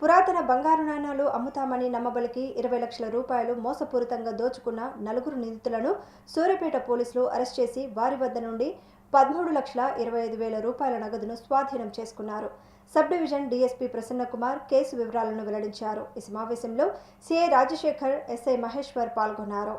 పురాతన బంగారు నాణాలు అమ్ముతామని నమ్మబలికి ఇరవై లక్షల రూపాయలు మోసపూరితంగా దోచుకున్న నలుగురు నిందితులను సూర్యాపేట పోలీసులు అరెస్ట్ చేసి వారి వద్ద నుండి పదమూడు లక్షల ఇరవై ఐదు వేల రూపాయల నగదును స్వాధీనం చేసుకున్నారు. Sub division DSP Prasannakumar case వివరాలను వెల్లడించారు. ఈ సమావేశంలో సిఐ రాజశేఖర్ ఎస్ఐ మహేశ్వర్ పాల్గొన్నారు.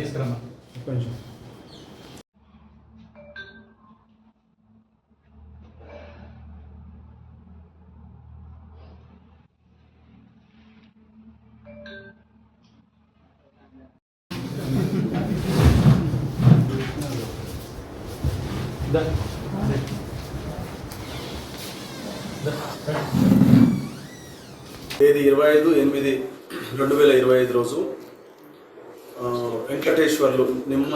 తీసుకురమ్మా. కొంచెం నిమిషం. తేదీ ఇరవై ఐదు ఎనిమిది రెండు వేల ఇరవై ఐదు రోజు. వెంకటేశ్వర్లు నిమ్మ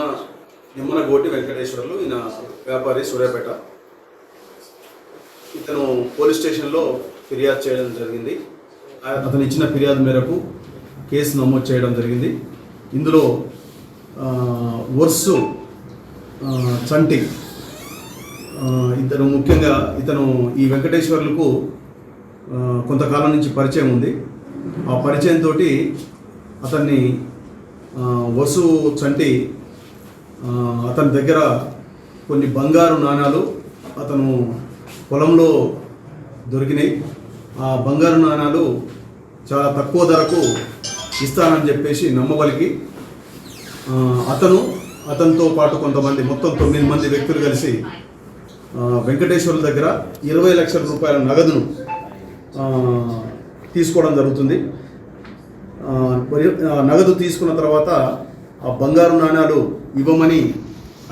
నిమ్మన గోటి వెంకటేశ్వర్లు ఈయన వ్యాపారి సూర్యాపేట. ఇతను పోలీస్ స్టేషన్లో ఫిర్యాదు చేయడం జరిగింది. అతను ఇచ్చిన ఫిర్యాదు మేరకు కేసు నమోదు చేయడం జరిగింది. ఇందులో వర్సు చంటి ఇతను ముఖ్యంగా ఇతను ఈ వెంకటేశ్వర్లకు కొంతకాలం నుంచి పరిచయం ఉంది. ఆ పరిచయంతో అతన్ని వసు చంటి అతని దగ్గర కొన్ని బంగారు నాణాలు అతను పొలంలో దొరికినాయి. ఆ బంగారు నాణాలు చాలా తక్కువ ధరకు ఇస్తానని చెప్పేసి నమ్మబలికి అతను అతనితో పాటు కొంతమంది మొత్తం తొమ్మిది మంది వ్యక్తులు కలిసి వెంకటేశ్వరుల వెంకటేశ్వర్ల దగ్గర ఇరవై లక్షల రూపాయల నగదును తీసుకోవడం జరుగుతుంది. నగదు తీసుకున్న తర్వాత ఆ బంగారు నాణాలు ఇవ్వమని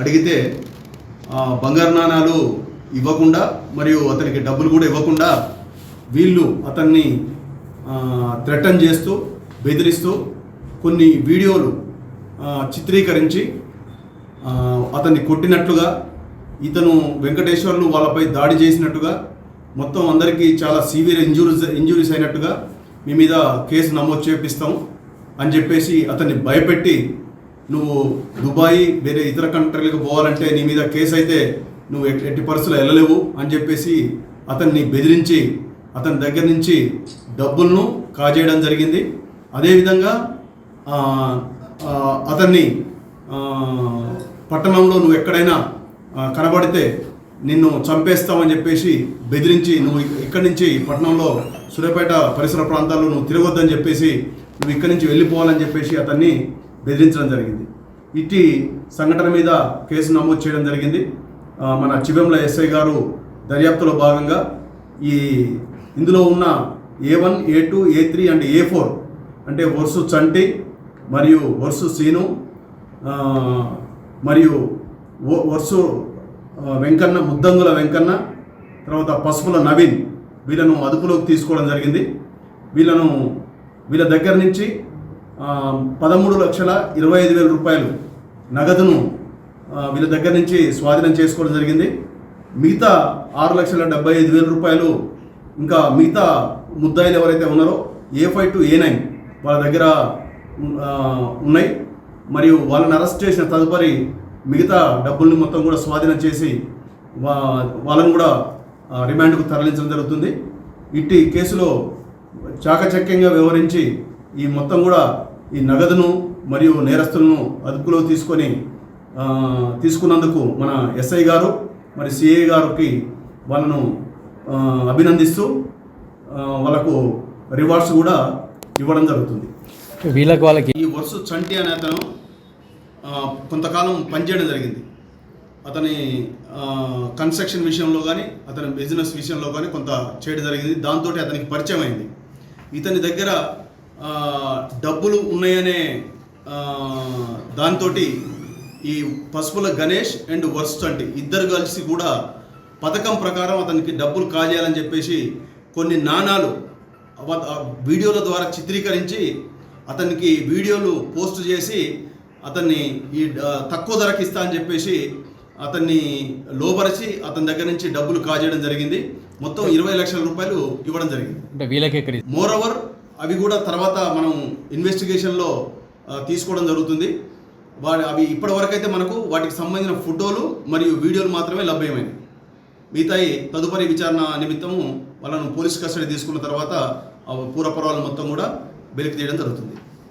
అడిగితే ఆ బంగారు నాణాలు ఇవ్వకుండా మరియు అతనికి డబ్బులు కూడా ఇవ్వకుండా వీళ్ళు అతన్ని థ్రెటన్ చేస్తూ బెదిరిస్తూ కొన్ని వీడియోలు చిత్రీకరించి అతన్ని కొట్టినట్లుగా ఇతను వెంకటేశ్వర్లు వాళ్ళపై దాడి చేసినట్టుగా మొత్తం అందరికీ చాలా సివియర్ ఇంజూరీస్ ఇంజూరీస్ అయినట్టుగా మీ మీద కేసు నమోదు చేపిస్తాం అని చెప్పేసి అతన్ని భయపెట్టి నువ్వు దుబాయ్ వేరే ఇతర కంట్రీలకు పోవాలంటే నీ మీద కేసు అయితే నువ్వు ఎట్- ఎట్టి పరిస్థితులు వెళ్ళలేవు అని చెప్పేసి అతన్ని బెదిరించి అతని దగ్గర నుంచి డబ్బులను కాజేయడం జరిగింది. అదేవిధంగా అతన్ని పట్టణంలో నువ్వు ఎక్కడైనా కనబడితే నిన్ను చంపేస్తామని చెప్పేసి బెదిరించి నువ్వు ఇక్కడి నుంచి పట్టణంలో సూర్యాపేట పరిసర ప్రాంతాల్లో నువ్వు తిరగొద్దని చెప్పేసి నువ్వు ఇక్కడి నుంచి వెళ్ళిపోవాలని చెప్పేసి అతన్ని బెదిరించడం జరిగింది. ఇట్టి సంఘటన మీద కేసు నమోదు చేయడం జరిగింది. మన చివెంల ఎస్ఐ గారు దర్యాప్తులో భాగంగా ఈ ఇందులో ఉన్న A one A two A three and A four అంటే వర్సు చంటి మరియు వర్సు సీను మరియు వర్సు వెంకన్న ముద్దంగుల వెంకన్న తర్వాత పసుపుల నవీన్ వీళ్ళను అదుపులోకి తీసుకోవడం జరిగింది. వీళ్ళను వీళ్ళ దగ్గర నుంచి పదమూడు లక్షల ఇరవై ఐదు వేల రూపాయలు నగదును వీళ్ళ దగ్గర నుంచి స్వాధీనం చేసుకోవడం జరిగింది. మిగతా ఆరు లక్షల డెబ్బై ఐదు వేల రూపాయలు ఇంకా మిగతా ముద్దాయిలు ఎవరైతే ఉన్నారో A five to A nine వాళ్ళ దగ్గర ఉన్నాయి. మరియు వాళ్ళని అరెస్ట్ చేసిన తదుపరి మిగతా డబ్బుల్ని మొత్తం కూడా స్వాధీనం చేసి వా వాళ్ళని కూడా రిమాండ్కు తరలించడం జరుగుతుంది. ఇట్టి కేసులో చాకచక్యంగా వ్యవహరించి ఈ మొత్తం కూడా ఈ నగదును మరియు నేరస్తులను అదుపులో తీసుకొని తీసుకున్నందుకు మన ఎస్ఐ గారు మరి సిఐ గారికి వాళ్ళను అభినందిస్తూ వాళ్ళకు రివార్డ్స్ కూడా ఇవ్వడం జరుగుతుంది. వీళ్ళకి వాళ్ళకి ఈ వర్సు చంటి అనే అతను ఆ, కొంతకాలం పనిచేయడం జరిగింది. అతని కన్స్ట్రక్షన్ విషయంలో కానీ అతని బిజినెస్ విషయంలో కానీ కొంత చేయడం జరిగింది. దాంతో అతనికి పరిచయం అయింది. ఇతని దగ్గర డబ్బులు ఉన్నాయనే దాంతో ఈ పసుపుల గణేష్ అండ్ వర్స్ చంటి ఇద్దరు కలిసి కూడా పథకం ప్రకారం అతనికి డబ్బులు కాజేయాలని చెప్పేసి కొన్ని నాణాలు ఆ వీడియోల ద్వారా చిత్రీకరించి అతనికి వీడియోలు పోస్ట్ చేసి అతన్ని ఈ తక్కువ ధరకి ఇస్తా అని చెప్పేసి అతన్ని లోపరిచి అతని దగ్గర నుంచి డబ్బులు కాజేయడం జరిగింది. మొత్తం ఇరవై లక్షల రూపాయలు ఇవ్వడం జరిగింది. అంటే వీళ్ళకి ఎక్కడ మోర్ ఓవర్ అవి కూడా తర్వాత మనం ఇన్వెస్టిగేషన్లో తీసుకోవడం జరుగుతుంది. వాడి అవి ఇప్పటివరకు అయితే మనకు వాటికి సంబంధించిన ఫోటోలు మరియు వీడియోలు మాత్రమే లభ్యమైనవి. మిగతాయి తదుపరి విచారణ నిమిత్తము వాళ్ళను పోలీస్ కస్టడీ తీసుకున్న తర్వాత పూర్వపర్వాలు మొత్తం కూడా వెలికి తీయడం జరుగుతుంది.